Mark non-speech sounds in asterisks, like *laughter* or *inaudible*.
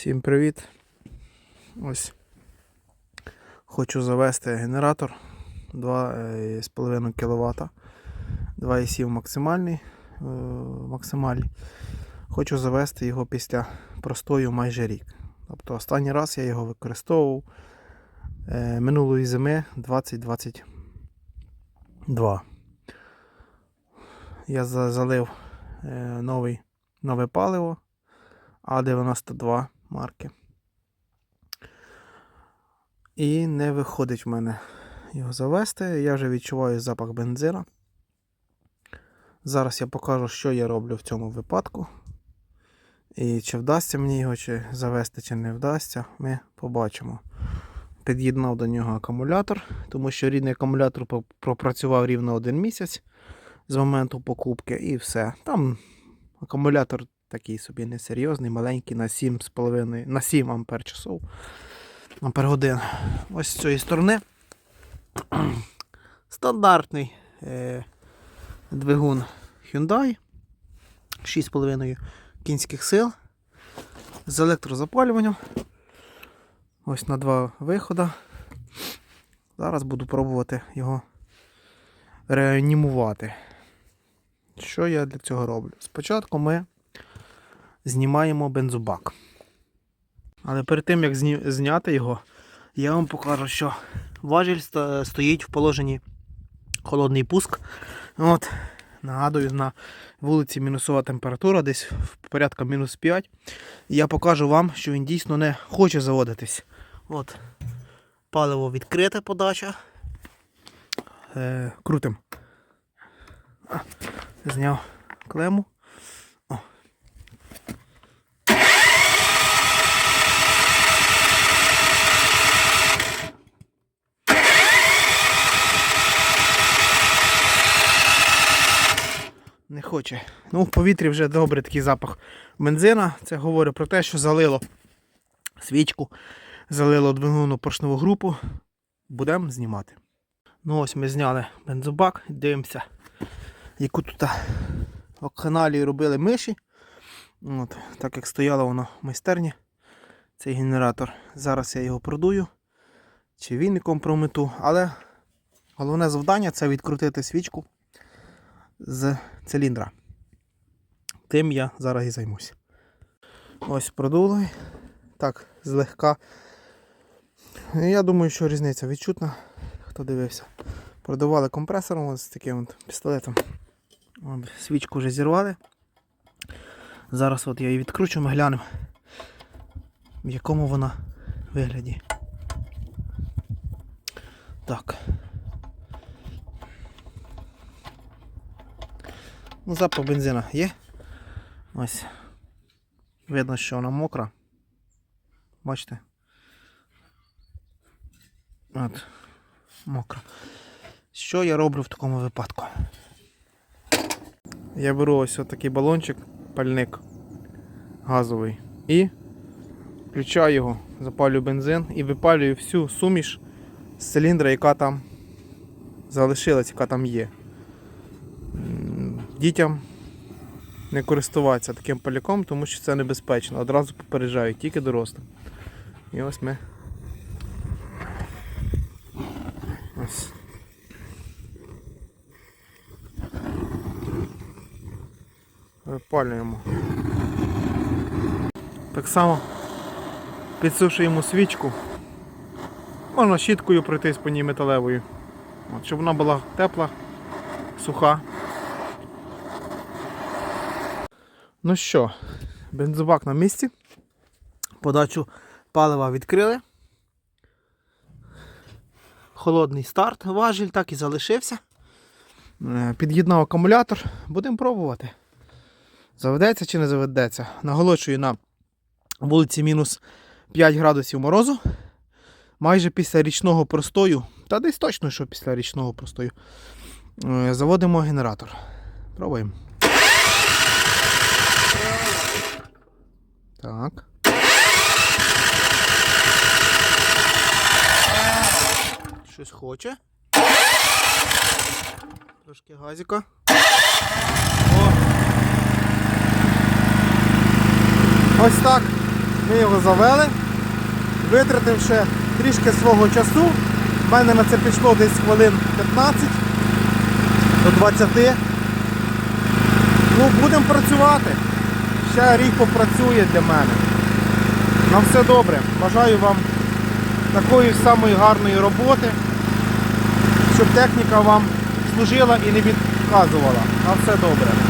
Всім привіт. Ось хочу завести генератор 2,5 кВт. 2,7 максимальний. е, максимальний. Хочу завести його після простою майже рік. Тобто останній раз я його використовував е, минулої зими 2022. Я залив е, новий, нове паливо А92 марки. І не виходить в мене його завести. Я вже відчуваю запах бензина. Зараз я покажу, що я роблю в цьому випадку. І чи вдасться мені його чи завести, чи не вдасться, ми побачимо. Під'єднав до нього акумулятор, тому що рідний акумулятор пропрацював рівно один місяць з моменту покупки і все. Там акумулятор такий собі несерйозний, маленький на 7,5 на 7 ампер часов. Ампер годин. Ось з цієї сторони. *clears throat* Стандартний е, двигун Hyundai 6,5 кінських сил з електрозапалюванням. Ось на два виходи. Зараз буду пробувати його реанімувати. Що я для цього роблю? Спочатку ми знімаємо бензобак. Але перед тим, як зняти його, я вам покажу, що важіль стоїть в положенні холодний пуск. От, нагадую, на вулиці мінусова температура, десь в порядка мінус 5. І я покажу вам, що він дійсно не хоче заводитись. От, паливо відкрита подача. Е, крутим. Зняв клему. Хоче. Ну, в повітрі вже добрий такий запах бензина. Це говорить про те, що залило свічку, залило двигуну поршневу групу. Будемо знімати. Ну ось ми зняли бензобак, дивимося, яку тут вакханалію робили миші. От, так як стояло воно в майстерні, цей генератор. Зараз я його продую. Чи він не компромету, але головне завдання це відкрутити свічку з циліндра. Тим я зараз і займусь. Ось продули. Так, злегка. Я думаю, що різниця відчутна, хто дивився. Продавали компресором з таким от пістолетом. От, свічку вже зірвали. Зараз от я її відкручу, ми глянемо, в якому вона вигляді. Так. Ну, запах бензина є. Ось. Видно, що вона мокра. Бачите? От. Мокра. Що я роблю в такому випадку? Я беру ось такий балончик, пальник газовий. І включаю його, запалюю бензин і випалюю всю суміш з циліндра, яка там залишилась, яка там є. Дітям не користуватися таким паляком, тому що це небезпечно. Одразу попереджають, тільки дорослим. І ось ми. Ось. Випалюємо. Так само підсушуємо свічку. Можна щіткою пройтись по ній металевою. От, щоб вона була тепла, суха. Ну що, бензобак на місці. Подачу палива відкрили. Холодний старт, важіль так і залишився. Е, Під'єднав акумулятор. Будемо пробувати. Заведеться чи не заведеться. Наголошую на вулиці мінус 5 градусів морозу. Майже після річного простою, та десь точно, що після річного простою. е, Заводимо генератор. Пробуємо. Так. Щось хоче. Трошки газіка. О. Ось так. Ми його завели, витративши трішки свого часу. У мене на це пішло десь хвилин 15 до 20. Ну, будемо працювати. Ще рік попрацює для мене. На все добре. Бажаю вам такої самої гарної роботи, щоб техніка вам служила і не відказувала. На все добре.